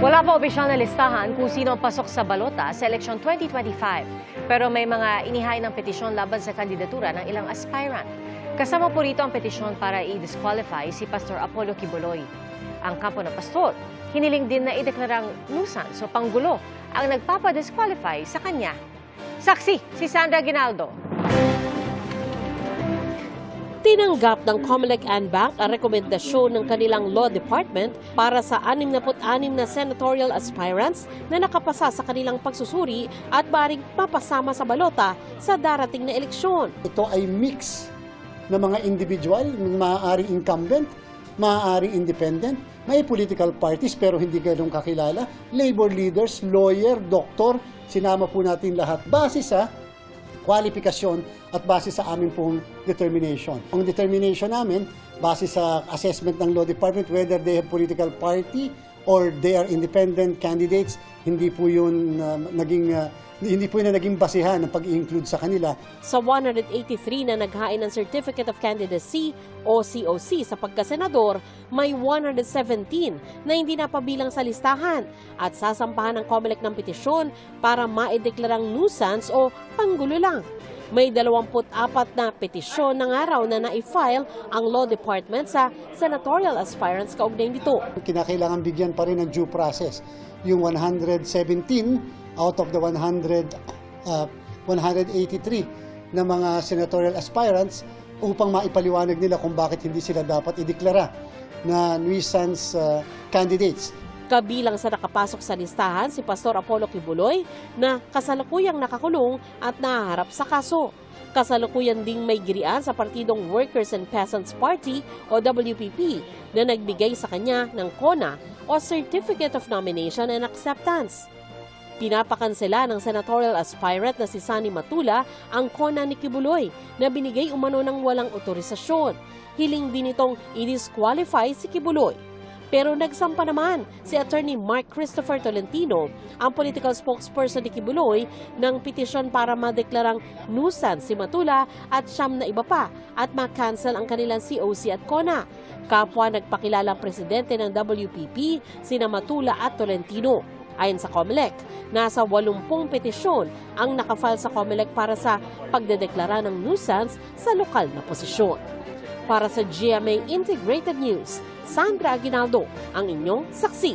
Wala pa opisyal na listahan kung sino ang pasok sa balota sa eleksyon 2025. Pero may mga inihain ng petisyon laban sa kandidatura ng ilang aspirant. Kasama po rito ang petisyon para i-disqualify si Pastor Apollo Kibuloy. Ang kampo ng pastor, hiniling din na ideklarang nuisance o panggulo ang nagpapadisqualify sa kanya. Saksi, si Sandra Ginaldo. Tinanggap ng Comelec and Bank ang rekomendasyon ng kanilang law department para sa 66 na senatorial aspirants na nakapasa sa kanilang pagsusuri at baring mapasama sa balota sa darating na eleksyon. Ito ay mix ng mga individual, maaaring incumbent, maaaring independent, may political parties pero hindi ganun kakilala, labor leaders, lawyer, doktor, sinama po natin lahat. Base sa kwalifikasyon at base sa amin pong determination. Ang determination namin, base sa assessment ng law department, whether they have political party or they are independent candidates, hindi po yun uh, naging uh, hindi po yun na naging basihan ng pag-include sa kanila. Sa 183 na naghain ng Certificate of Candidacy o COC sa pagkasenador, may 117 na hindi napabilang sa listahan at sasampahan ng COMELEC ng petisyon para maideklarang nuisance o panggulo lang. May 24 na petisyon ng araw na na-file ang Law Department sa senatorial aspirants kaugnay nito. kinakailangan bigyan pa rin ng due process. Yung 117 out of the 100, uh, 183 na mga senatorial aspirants upang maipaliwanag nila kung bakit hindi sila dapat ideklara na nuisance uh, candidates. Kabilang sa nakapasok sa listahan si Pastor Apollo Kibuloy na kasalukuyang nakakulong at nahaharap sa kaso. Kasalukuyan ding may girian sa partidong Workers and Peasants Party o WPP na nagbigay sa kanya ng KONA o Certificate of Nomination and Acceptance. Pinapakansela ng senatorial aspirant na si Sani Matula ang kona ni Kibuloy na binigay umano ng walang otorisasyon. Hiling din itong i-disqualify si Kibuloy. Pero nagsampa naman si Attorney Mark Christopher Tolentino, ang political spokesperson ni Kibuloy, ng petisyon para madeklarang nuisance si Matula at siyam na iba pa at ma-cancel ang kanilang COC at KONA. Kapwa nagpakilalang presidente ng WPP, sina Matula at Tolentino. Ayon sa COMELEC, nasa 80 petisyon ang nakafile sa COMELEC para sa pagdedeklara ng nuisance sa lokal na posisyon. Para sa GMA Integrated News, Sandra Aguinaldo, ang inyong saksi.